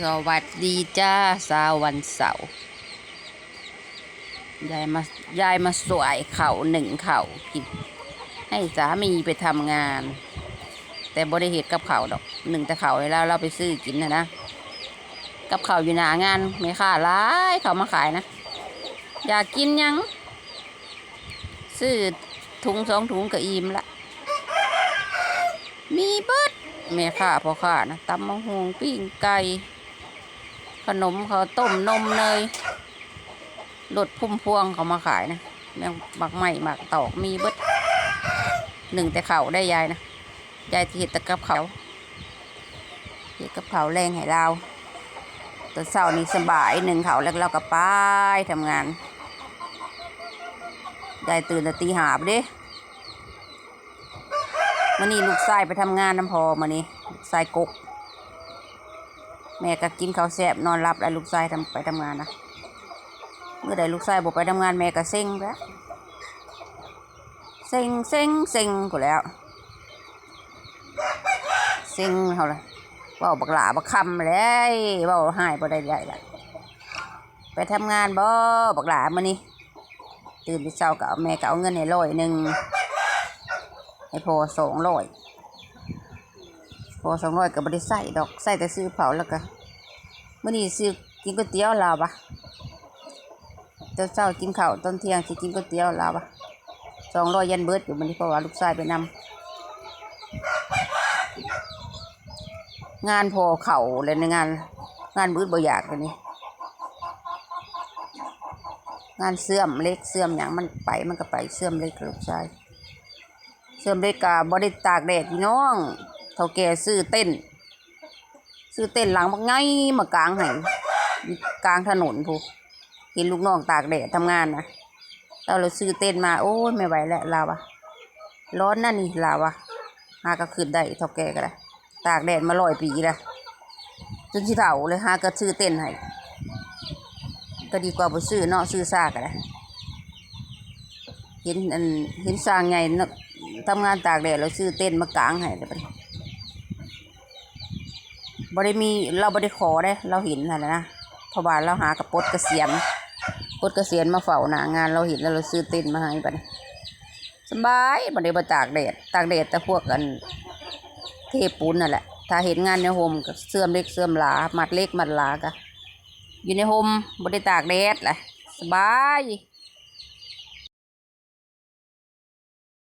สวัสดีจ้าสาววันเสาร์ยายมายายมาสวยเข่าหนึ่งเข่ากิน ให้สามีไปทำงาน แต่บริเหตุกับเข่าดอกหนึ่งแต่เข่าวให้เราเราไปซื้อกินนะนะกับเขาอยู่หนางานไม่ค่าร้ายเขามาขายนะ อยากกินยัง ซื้อถุงสองถุงก็อิ่มละ มีเบิดแม่ค้าพ่อค้านะตำมะฮวงปิ้งไก่ นมเขาต้มนมเนยรถพุ่มพวงเขามาขายนะแมงหมักไหม้หมักตอกมีเบิดหนึ่งแต่เขาได้ยายนะยายที่เห็ดตะกับเขาเห็ดกับเขาแรงให้เราตอนเช้านี้สบายหนึ่งเขาแล้วเราก็ไปทำงานยายตื่นแต่ตีหาบเด้มื่อนี้ลูกชายไปทำงานน้ำพอมานี่ชายกก แม่ก็กินข้าวแซ่บนอนรับแล้วลูกชายทำไปทำงานนะเมื่อใดลูกชายบอกไปทำงานแม่ก็เซ็งแล้วเซ็งเซ็งเซ็งกูแล้วเซ็งเขาเลยว่าบักหลาบักคำเลยว่าหายบ่ได้ใหญ่ละไปทำงานบ่บักหลามานี่ตื่นไปเช้าก็เอาแม่ก็เอาเงินให้ร้อยหนึ่งให้พอสองร้อย พอสองร้อยก็บ่ได้ใส่ดอกใส่แต่ซื้อเผาแล้วก็เมื่อนี้ซื้อกินก๋วยเตี๋ยวลาวปะเจ้าเจ้ากินข้าวตอนเที่ยงสิกินก๋วยเตี๋ยวลาวปะสองร้อยยันเบิดอยู่มันนี้เพราะว่าลูกชายไปนำงานพอเข่าเลยในงาน งานบืดบ่อยากเลยนี่งานเสื่อมเล็กเสื่อมอย่างมันไปมันก็ไปเสื่อมเล็กลูกชายเสื่อมเลยกาบริตากแดดพี่น้อง ท่าแก่ซื้อเต้น ซื้อเต้นหลังบักไงมากลางให้กลางถนนพูเห็นลูกน้องตากแดดทำงานนะเราเลยซื้อเต้นมาโอ้ยไม่ไหวแล้วลาวะร้อนนั่นนี่ลาวะหาก็ขึ้นได้เท่าแก่ก็ได้ตากแดดมาลอยปีละจนที่เฒ่าเลยหาก็ซื้อเต้นให้ก็ดีกว่าบ่ซื้อเนาะซื้อซากก็ได้เห็นอันเห็นสร้างไงนักทำงานตากแดดเราซื้อเต้นมากลางให้เลย บ่ได้มีเราบ่ได้ขอได้เราเห็นนั่นแหละนะเพราะว่าเราหากระปดกะเกษียณปลดเกษียณมาเฝ้าหน้างานเราเห็นแล้วเราซื้อเต้นมาให้บัดนี้สบายบ่ได้มาตากแดดตากแดดแต่พวกกันเทปูนนั่นแหละ ถ้าเห็นงานในโฮมก็เสื่อมเล็กเสื่อมหลามัดเล็กมัดหลาก็อยู่ในโฮมบ่ได้ตากแดดแหละสบาย